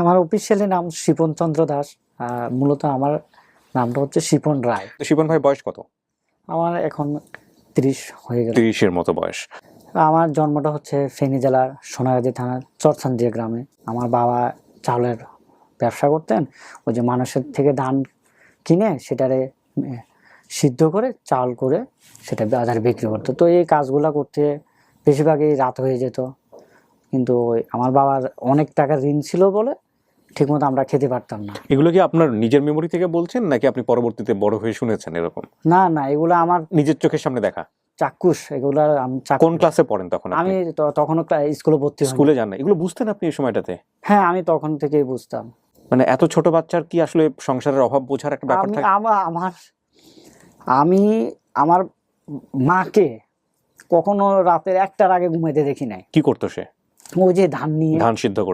আমার অফিসিয়ালি নাম শিপন চন্দ্র দাস মূলত আমার নামটা হচ্ছে শিপন রায়। শিপন ভাই বয়স কত? আমার এখন ত্রিশ হয়ে গেল। তিরিশের মতো বয়স। আমার জন্মটা হচ্ছে ফেনী জেলার সোনাগাজী থানার চরচান্দিয়া গ্রামে। আমার বাবা চাউলের ব্যবসা করতেন ওই যে মানুষের থেকে ধান কিনে সেটারে সিদ্ধ করে চাল করে সেটা বাজারে বিক্রি করতো। তো এই কাজগুলো করতে বেশিরভাগই রাত হয়ে যেত। কিন্তু আমার বাবার অনেক টাকা ঋণ ছিল বলে ঠিকমতো আমরা খেতে পারতাম না। এগুলো কি আপনার নিজের মেমরি থেকে বলছেন নাকি আপনি পরবর্তীতে বড় হয়ে শুনেছেন এরকম? না না এগুলো আমার নিজের চোখের সামনে দেখা। চাক্ষুষ এগুলো আমি চাক্ষুষ। কোন ক্লাসে পড়েন তখন আপনি? আমি তো- তখনও ক্লা- স্কুলে ভর্তি স্কুলে যান না এগুলো বুঝতেন আপনি এই সময়টাতে? হ্যাঁ আমি তখন থেকেই বুঝতাম। মানে এত ছোট বাচ্চার কি আসলে সংসারের অভাব বোঝার একটা ব্যাপার আমি থাকে? আমার আমার আমি আমার মাকে কখনো রাতের একটার আগে ঘুমাইতে দেখি নাই। কি করতো সে? ওই যে ধান নিয়ে ধান সিদ্ধ করতো।